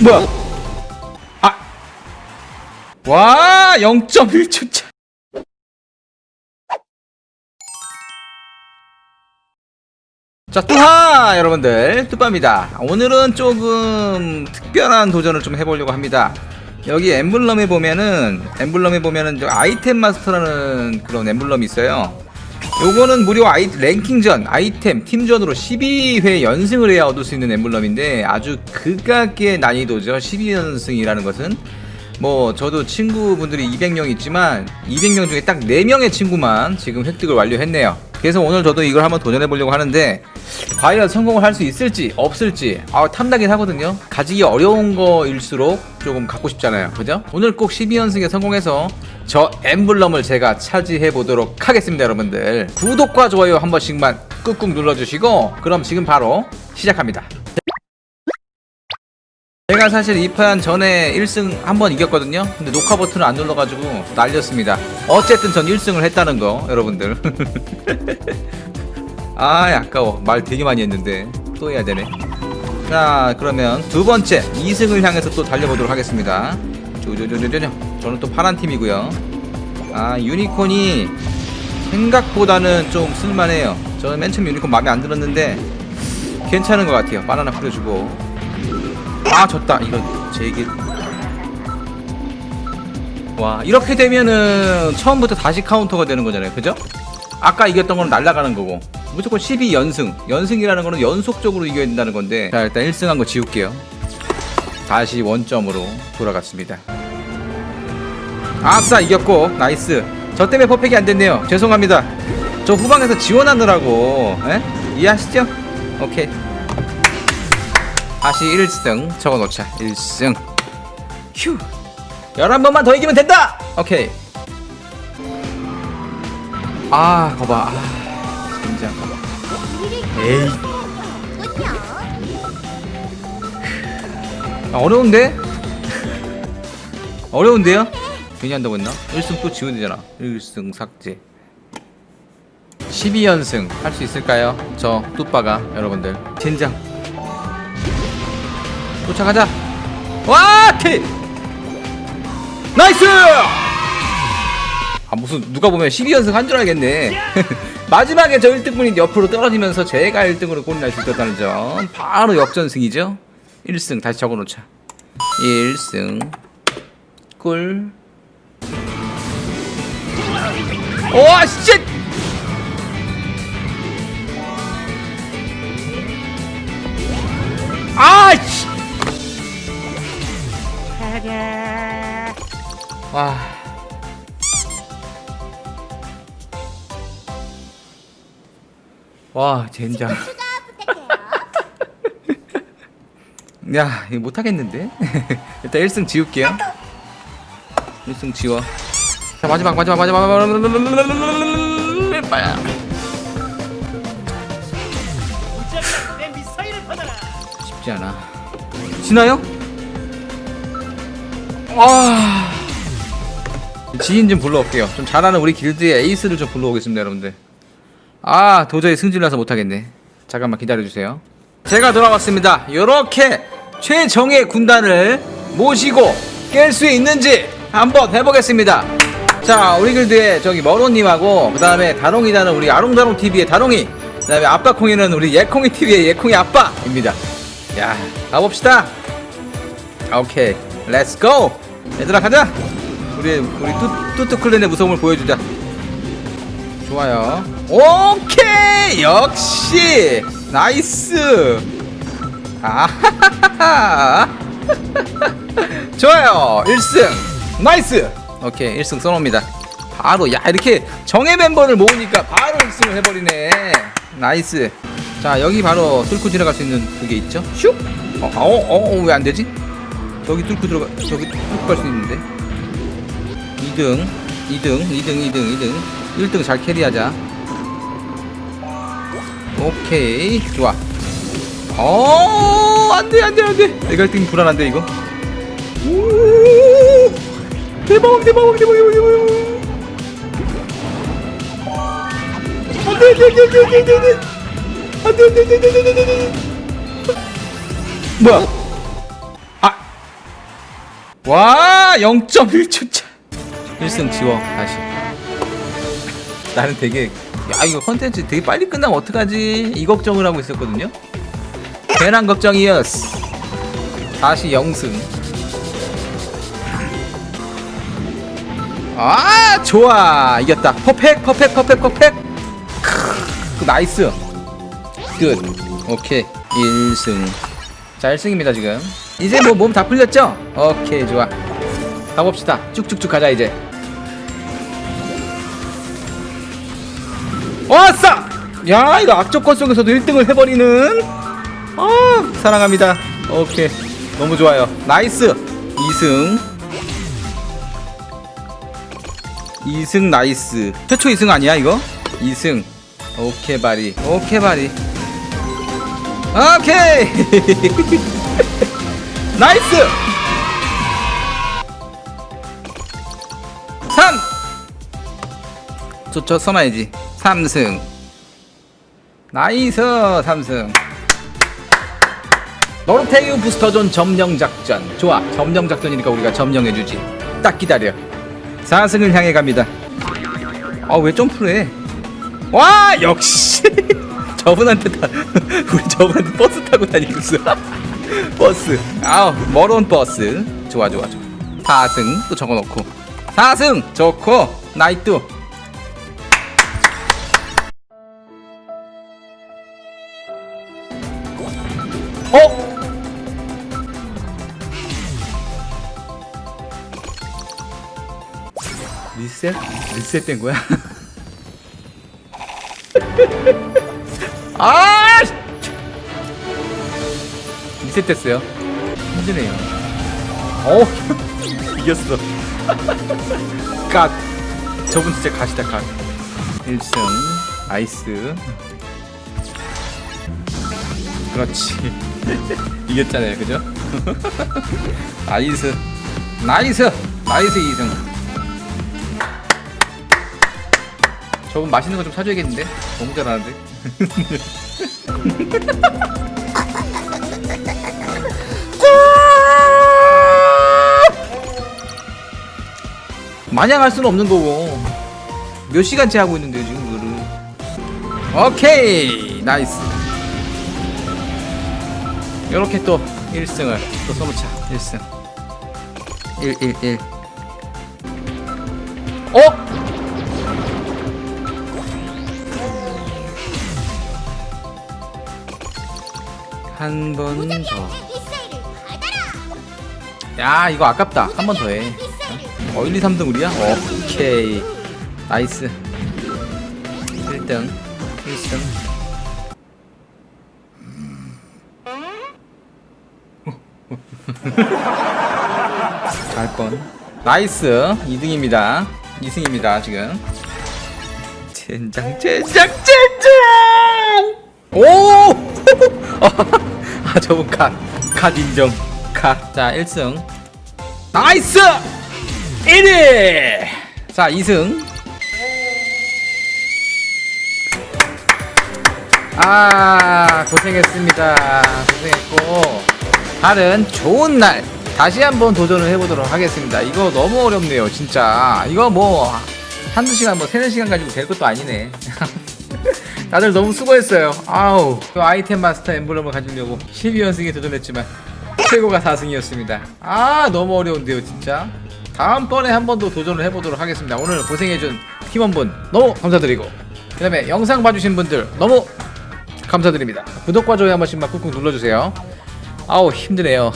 뭐야 아. 아와 0.1초 차 자, 뚜하! 여러분들, 뚜빠입니다. 오늘은 조금 특별한 도전을 좀 해보려고 합니다. 여기 엠블럼에 보면은, 엠블럼에 보면은 저 아이템 마스터라는 그런 엠블럼이 있어요. 요거는 무려 아이, 랭킹전, 아이템, 팀전으로 12회 연승을 해야 얻을 수 있는 엠블럼인데 아주 극악의 난이도죠. 12연승이라는 것은. 뭐 저도 친구분들이 200명 있지만 200명 중에 딱 4명의 친구만 지금 획득을 완료했네요. 그래서 오늘 저도 이걸 한번 도전해 보려고 하는데 과연 성공을 할 수 있을지 없을지 아 탐나긴 하거든요. 가지기 어려운 거일수록 조금 갖고 싶잖아요. 그죠? 오늘 꼭 12연승에 성공해서 저 엠블럼을 제가 차지해 보도록 하겠습니다, 여러분들. 구독과 좋아요 한 번씩만 꾹꾹 눌러주시고 그럼 지금 바로 시작합니다. 제가 사실 이 판 전에 1승 한 번 이겼거든요. 근데 녹화 버튼을 안 눌러가지고 날렸습니다. 어쨌든 전 1승을 했다는 거, 여러분들. 아, 아까워. 말 되게 많이 했는데 또 해야 되네. 자, 그러면 두 번째 2승을 향해서 또 달려보도록 하겠습니다. 조조조조조조. 저는 또 파란 팀이고요. 아, 유니콘이 생각보다는 좀 쓸만해요. 저는 맨 처음 유니콘 마음에 안 들었는데 괜찮은 것 같아요. 바나나 뿌려주고. 아 졌다 이거 제길 와 이렇게 되면은 처음부터 다시 카운터가 되는 거잖아요 그죠? 아까 이겼던 거는 날아가는 거고 무조건 12연승 연승이라는 거는 연속적으로 이겨야 된다는 건데 자 일단 1승한 거 지울게요 다시 원점으로 돌아갔습니다 아싸 이겼고. 나이스. 저 때문에 퍼펙이 안 됐네요. 죄송합니다. 저 후방에서 지원하느라고 에? 이해하시죠? 오케이. 다시 1승 적어놓자. 1승. 휴. 11번만 더 이기면 된다! 오케이. 아 거봐. 아 진짜 거봐. 에이. 아, 어려운데? 어려운데요? 괜히 한다고 했나? 1승 또 지워야 되잖아. 1승 삭제. 12연승 할 수 있을까요? 저 뚜빠가 여러분들 진정 도착하자. 와 키! 나이스! 아 무슨 누가 보면 12연승 한 줄 알겠네. 마지막에 저 1등분이 옆으로 떨어지면서 제가 1등으로 골이 날 수 있었다는 점. 바로 역전승이죠? 1승 다시 적어놓자. 1승. 꿀 와 씨! 아 씨! 와. 와, 젠장. 야, 이거 못하겠는데? 일단 1승 지울게요. 1승 지워. 자, 마지막, 마지막, 마지막, 마지막. 쉽지 않아. 지나요? 아. 지인 좀 불러올게요. 좀 잘하는 우리 길드의 에이스를 좀 불러오겠습니다, 여러분들. 아, 도저히 승질나서 못하겠네. 잠깐만 기다려주세요. 제가 돌아왔습니다. 요렇게 최정의 군단을 모시고 깰 수 있는지 한번 해보겠습니다. 자, 우리 길드에 저기 머로님하고, 그 다음에 다롱이다는 우리 아롱다롱TV의 다롱이, 그 다음에 아빠콩이는 우리 예콩이TV의 예콩이 아빠입니다. 야, 가봅시다. 오케이, 렛츠 고! 얘들아, 가자! 우리, 우리 뚜, 뚜뚜 클랜의 무서움을 보여주자. 좋아요. 오케이! 역시! 나이스! 아하하하! 좋아요! 1승! 나이스! 오케이, 1승 써놓습니다. 바로, 야, 이렇게 정예 멤버를 모으니까 바로 1승을 해버리네. 나이스. 자, 여기 바로 뚫고 지나갈 수 있는 그게 있죠? 슉! 어, 어, 어, 어 왜 안 되지? 저기 뚫고 들어가, 저기 뚫고 갈 수 있는데. 2등, 2등, 2등, 2등, 2등. 1등 잘 캐리하자. 오케이, 좋아. 어, 안 돼, 안 돼, 안 돼. 내가 1등 불안한데, 이거. 오, 대박, 대박, 대박, 대박, 대박. 안 돼, 안 돼, 안 돼, 안 돼, 안 돼, 안 돼. 안 돼, 안 돼, 안 돼, 안 돼, 안 돼, 안 돼. 뭐야? 아! 와, 0.1초 차. 1승 지워, 다시. 나는 되게, 야, 이거 컨텐츠 되게 빨리 끝나면 어떡하지? 이 걱정을 하고 있었거든요? 괜한 걱정이었어. 다시 0승. 아, 좋아. 이겼다. 퍼펙, 퍼펙, 퍼펙, 퍼펙. 크, 나이스. 끝. 오케이. 1승. 자, 1승입니다, 지금. 이제 뭐 몸 다 풀렸죠? 오케이, 좋아. 가봅시다. 쭉쭉쭉 가자, 이제. 왔어! 야, 이거 악조건 속에서도 1등을 해버리는. 아, 사랑합니다. 오케이. 너무 좋아요. 나이스. 2승. 2승 나이스. 최초 2승 아니야, 이거? 2승. 오케이, 바리. 오케이, 바리. 오케이! 나이스! 3! 저, 저 써놔야지. 3승. 나이스! 3승. 노르테유 부스터존 점령 작전. 좋아. 점령 작전이니까 우리가 점령해주지. 딱 기다려. 4승을 향해 갑니다. 아, 왜 점프를 해? 와, 역시! 저분한테 다, 우리 저분한테 버스 타고 다니고 있어. 버스. 아우, 멀어온 버스. 좋아, 좋아, 좋아. 4승 또 적어놓고. 4승! 좋고, 나이뚜. 어? 리셋? 리셋된 거야? 아! 씨! 리셋됐어요. 힘드네요. 어, 이겼어. 갓. 저분 진짜 갓이다 갓. 1승 아이스. 그렇지. 이겼잖아요, 그죠? 나이스. 나이스. 나이스 2승. 저분 맛있는 거 좀 사줘야겠는데? 너무 잘하는데? 마냥 할 수는 없는 거고 몇 시간째 하고 있는데요 지금 그거를 오케이 나이스 요렇게 또 1승을 또 써놓자 1승 1 1 1 어? 한 번 더. 야 이거 아깝다. 한 번 더 해. 어 1, 2, 3등 우리야? 오케이. 나이스. 1등. 1승 갈뻔. 나이스. 2등입니다. 2승입니다 지금. 젠장 젠장 젠장! 오! 아 저분 갓 갓 인정 갓 자 1승. 나이스! 1위! 자 2승. 아 고생했습니다. 고생했고. 다른 좋은 날 다시 한번 도전을 해보도록 하겠습니다. 이거 너무 어렵네요 진짜. 이거 뭐 한두 시간 뭐 세네 시간 가지고 될 것도 아니네 다들 너무 수고했어요. 아우. 그 아이템 마스터 엠블럼을 가지려고 12연승에 도전했지만 최고가 4승이었습니다. 아 너무 어려운데요 진짜. 다음번에 한 번 더 도전을 해보도록 하겠습니다. 오늘 고생해준 팀원분 너무 감사드리고. 그 다음에 영상 봐주신 분들 너무 감사드립니다. 구독과 좋아요 한 번씩만 꾹꾹 눌러주세요. 아우 힘드네요